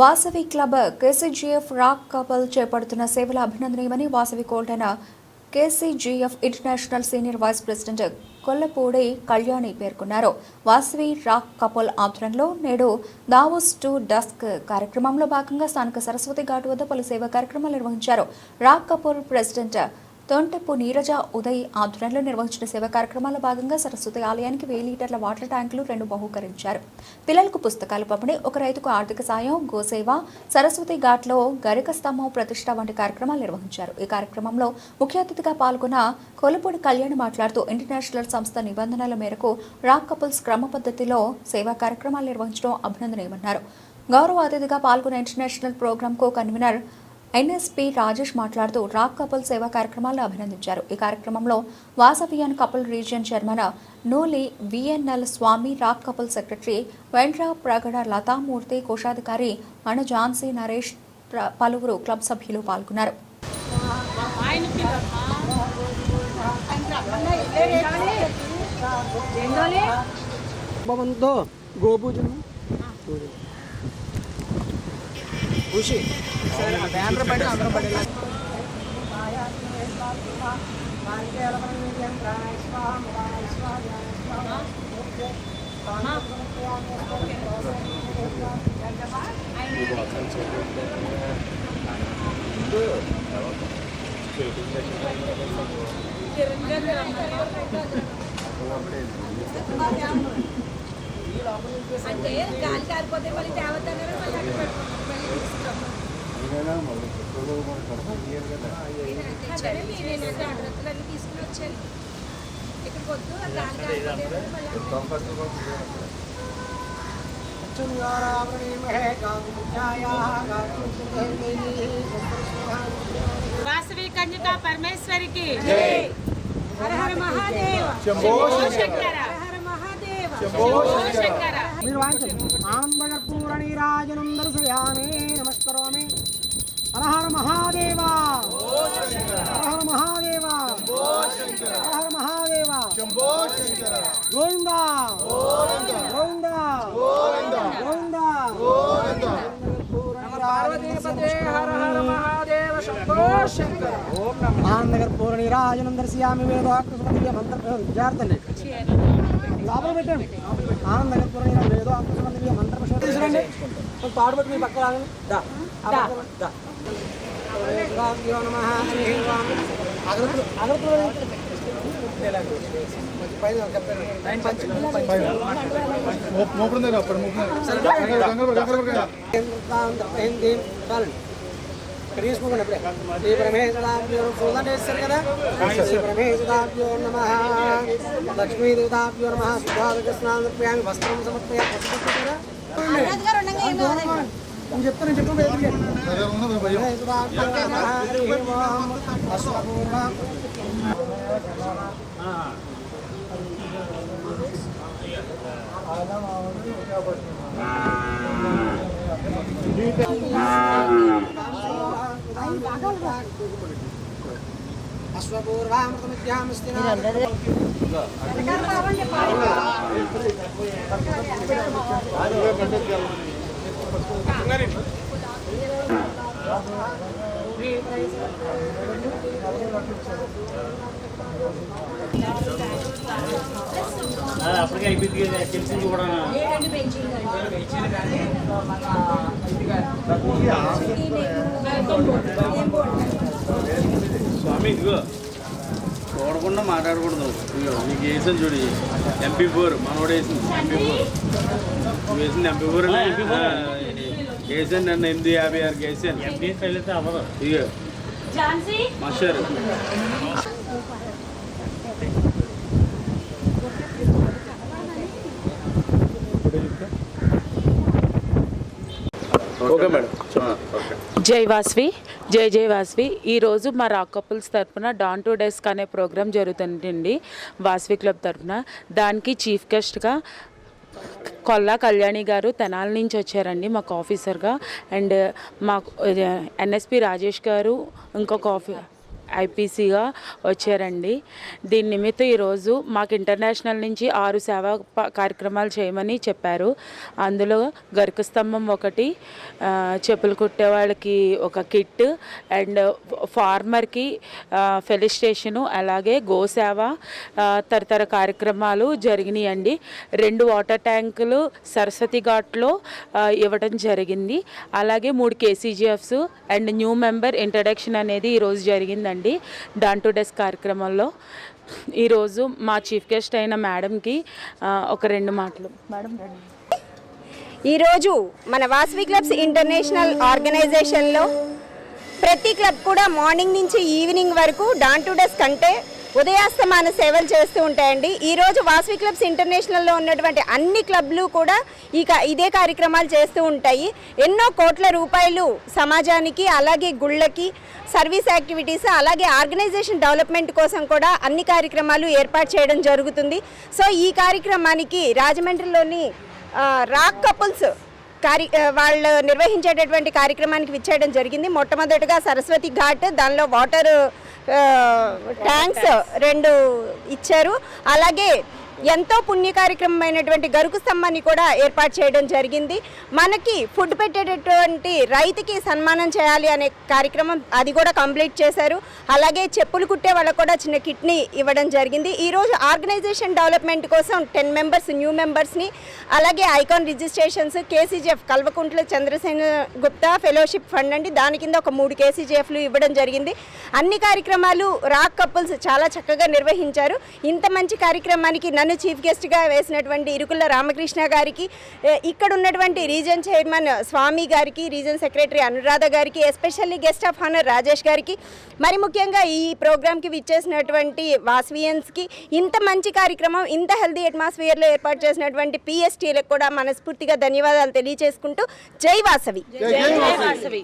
Vasavi club KCGF rock couple చేపడుతున్న సేవల అభినందనీయమని Vasavi కోల్టైన KCGF international senior vice president Kollapudi Kalyani పేర్కొన్నారు. వాసవి రాక్ కపుల్ ఆధ్వర్యంలో నేడు దావోస్ టు డస్క్ కార్యక్రమంలో భాగంగా స్థానిక సరస్వతి ఘాట్ వద్ద పలు సేవా కార్యక్రమాలు నిర్వహించారు. Rock couple president Tontepu Neeraja Uday ఆధ్వర్యంలో నిర్వహించిన సేవా కార్యక్రమాల భాగంగా సరస్వతి ఆలయానికి వెయ్యి లీటర్ల వాటర్ ట్యాంకులు రెండు బహూకరించారు. పిల్లలకు పుస్తకాలు పంపిణీ ఒక రైతుకు ఆర్థిక సాయం గోసేవ సరస్వతి ఘాట్లో గరిక స్తంభం ప్రతిష్ట వంటి కార్యక్రమాలు నిర్వహించారు. ఈ కార్యక్రమంలో ముఖ్య అతిథిగా పాల్గొన్న కొలపూడి కళ్యాణ్ మాట్లాడుతూ ఇంటర్నేషనల్ సంస్థ నిబంధనల మేరకు రాక్ కపుల్స్ క్రమ పద్ధతిలో సేవా కార్యక్రమాలు నిర్వహించడం అభినందనీయమన్నారు. గౌరవ అతిథిగా పాల్గొన్న international ప్రోగ్రాంకు convener N S P Rajesh మాట్లాడుతూ రాక్ కపుల్ సేవా కార్యక్రమాలను అభినందించారు. ఈ కార్యక్రమంలో Vasavian couple region chairman Nooli VNL Swamy rock couple secretary Vendra Pragada Lathamurthy కోశాధికారి అణజాన్సీ ఝాన్సీ నరేష్ పలువురు క్లబ్ సభ్యులు పాల్గొన్నారు. భవంతో ఖుషి బ్యానర్ పడి అందరం పడి అంటే గాలి కారిపోతే మళ్ళీ తేవద్దు అన్నారు మళ్ళీ అక్కడ పెట్టుకున్నాం మళ్ళీ తీసుకున్నాం అదే నేను జాగ్రత్తలు అన్నీ తీసుకుని వచ్చాను ఇక్కడికి వద్దు ఆ గాలి కారిపోతే మళ్ళీ అక్కడ వాసవి కన్యక పరమేశ్వరికి హర హర మహాదేవ శంభో హర హర మహాదేవ హర హర మహాదేవ హర హర మహాదేవ గోవింద గోవింద గోవింద ఆనందకర్పూర నీరాజనం దర్శయామి వేదోక్త మంత్ర జాగ్రత్త లోపల పెట్టండి ఆనందకర్పూర నీరా వేదోక్త మంత్ర తీసుకురండి తాడు పెట్టి మీ పక్క రాగండి దా ఆ పక్క రా. దా గురుదేవాభ్యో నమః హరి ఓం. ఇక్కడ తీసుకోండి అప్పుడే శ్రీ చూడండి వేస్తారు కదా శ్రీ పరమేశ్వరాభ్యో నమ లక్ష్మీదేవతాభ్యో నమ సుధాదక స్నానప్రియామి వస్త్రం సమర్పయ కదా నేను చెప్తాను నేను చెప్పు. అశ్వపూర్వామృతమిత్యామస్తి అప్పటికే అయిపోయింది తెలిసింది కూడా స్వామి ఇదిగో. చూడకుండా మాట్లాడకూడదు. ఇదిగో నీకు వేసాను చూడు ఎంపీ ఫోర్ మనోడు వేసింది. ఎంపీ ఫోర్ నువ్వు వేసింది ఎంపీ ఫోర్ వేసాను నన్ను ఎనిమిది యాభై అవ్వదు. ఇదిగో మాస్టర్ ఓకే మేడం. ఓకే. జై వాస్వి జై జై వాస్వి. ఈరోజు మా రాక్ కపుల్స్ తరపున డాన్ టు డెస్క్ అనే ప్రోగ్రాం జరుగుతుందండి వాస్వి క్లబ్ తరపున. దానికి చీఫ్ గెస్ట్గా కొల్లా కళ్యాణి గారు తెనాల నుంచి వచ్చారండి మాకు ఆఫీసర్గా అండ్ మాకు ఎన్ఎస్పి రాజేష్ గారు ఇంకొక ఆఫీ ఐపీసీగా వచ్చారండి. దీని నిమిత్తం ఈరోజు మాకు ఇంటర్నేషనల్ నుంచి ఆరు సేవా కార్యక్రమాలు చేయమని చెప్పారు. అందులో గరుకు స్తంభం ఒకటి చెప్పులు కుట్టే వాళ్ళకి ఒక కిట్ అండ్ ఫార్మర్కి ఫెలిస్టేషను అలాగే గోసేవ ఆ, తదితర కార్యక్రమాలు జరిగినాయండి. రెండు వాటర్ ట్యాంకులు సరస్వతి ఘాట్లో ఇవ్వడం జరిగింది. అలాగే మూడు KCGFs and new member introduction అనేది ఈరోజు జరిగిందండి. డాన్ టు డెస్క్ కార్యక్రమంలో. ఈరోజు మా చీఫ్ గెస్ట్ అయిన మేడంకి ఒక రెండు మాటలు. మేడం ఈరోజు మన వాసవి క్లబ్స్ ఇంటర్నేషనల్ ఆర్గనైజేషన్లో ప్రతి క్లబ్ కూడా మార్నింగ్ నుంచి ఈవినింగ్ వరకు డాన్ టు డెస్క్ అంటే ఉదయాస్తమాన సేవలు చేస్తూ ఉంటాయండి. ఈరోజు వాసవి క్లబ్స్ ఇంటర్నేషనల్లో ఉన్నటువంటి అన్ని క్లబ్లు కూడా ఈ ఇదే కార్యక్రమాలు చేస్తూ ఉంటాయి. ఎన్నో కోట్ల రూపాయలు సమాజానికి అలాగే గుళ్ళకి సర్వీస్ యాక్టివిటీస్ అలాగే ఆర్గనైజేషన్ డెవలప్మెంట్ కోసం కూడా అన్ని కార్యక్రమాలు ఏర్పాటు చేయడం జరుగుతుంది. సో ఈ కార్యక్రమానికి రాజమండ్రిలోని రాక్ కపుల్స్ కార్య వాళ్ళు నిర్వహించేటటువంటి కార్యక్రమానికి విచ్చేయడం జరిగింది. మొట్టమొదటిగా సరస్వతి ఘాట్ దానిలో వాటర్ ట్యాంక్స్ రెండు ఇచ్చారు. అలాగే ఎంతో పుణ్య కార్యక్రమమైనటువంటి గరుకు స్తంభాన్ని కూడా ఏర్పాటు చేయడం జరిగింది. మనకి ఫుడ్ పెట్టేటటువంటి రైతుకి సన్మానం చేయాలి అనే కార్యక్రమం అది కూడా కంప్లీట్ చేశారు. అలాగే చెప్పులు కుట్టే వాళ్ళకు కూడా చిన్న కిట్ని ఇవ్వడం జరిగింది. ఈరోజు ఆర్గనైజేషన్ డెవలప్మెంట్ కోసం టెన్ మెంబర్స్ న్యూ మెంబర్స్ని అలాగే icon registrations KCGF Kalvakuntla Chandrasena Gupta fellowship fund అండి. దాని కింద ఒక మూడు కేసీజీఎఫ్లు ఇవ్వడం జరిగింది. అన్ని కార్యక్రమాలు రాక్ కపుల్స్ చాలా చక్కగా నిర్వహించారు. ఇంత మంచి కార్యక్రమానికి నన్ను చీఫ్ గెస్ట్గా వేసినటువంటి ఇరుకుల రామకృష్ణ గారికి ఇక్కడ ఉన్నటువంటి రీజన్ చైర్మన్ స్వామి గారికి రీజన్ సెక్రటరీ అనురాధ గారికి especially guest of honour Rajesh గారికి మరి ముఖ్యంగా ఈ ప్రోగ్రామ్కి విచ్చేసినటువంటి వాస్వియన్స్కి ఇంత మంచి కార్యక్రమం ఇంత హెల్దీ అట్మాస్ఫియర్లో ఏర్పాటు చేసినటువంటి పిఎస్టీలకు కూడా మనస్ఫూర్తిగా ధన్యవాదాలు తెలియజేసుకుంటూ జై వాసవి. జై వాసవి.